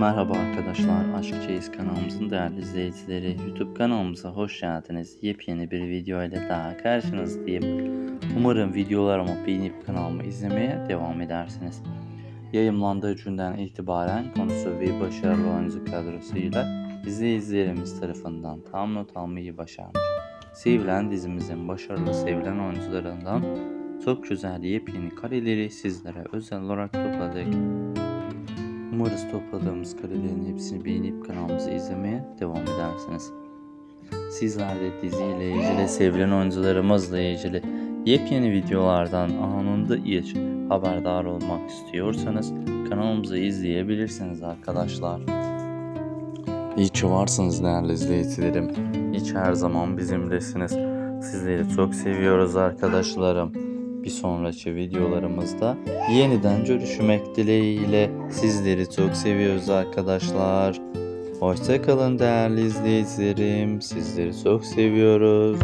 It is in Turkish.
Merhaba arkadaşlar, Aşk Çeyiz kanalımızın değerli izleyicileri, YouTube kanalımıza hoş geldiniz. Yepyeni bir video ile daha karşınızdayım. Umarım videolarımı beğenip kanalımı izlemeye devam edersiniz. Yayımlandığı günden itibaren konusu ve başarılı oyuncu kadrosuyla izleyicilerimiz tarafından tam not almayı başarmış. Sevilen dizimizin başarılı sevilen oyuncularından çok güzel yepyeni kareleri sizlere özel olarak topladık. Umarız topladığımız karelerin hepsini beğenip kanalımızı izlemeye devam edersiniz. Sizler de diziyle ilgili, sevilen oyuncularımızla ilgili yepyeni videolardan anında ilk haberdar olmak istiyorsanız kanalımızı izleyebilirsiniz arkadaşlar. İyi ki varsınız değerli izleyicilerim. Ki her zaman bizimlesiniz. Sizleri çok seviyoruz arkadaşlarım. Bir sonraki videolarımızda yeniden görüşmek dileğiyle sizleri çok seviyoruz arkadaşlar. Hoşçakalın değerli izleyicilerim. Sizleri çok seviyoruz.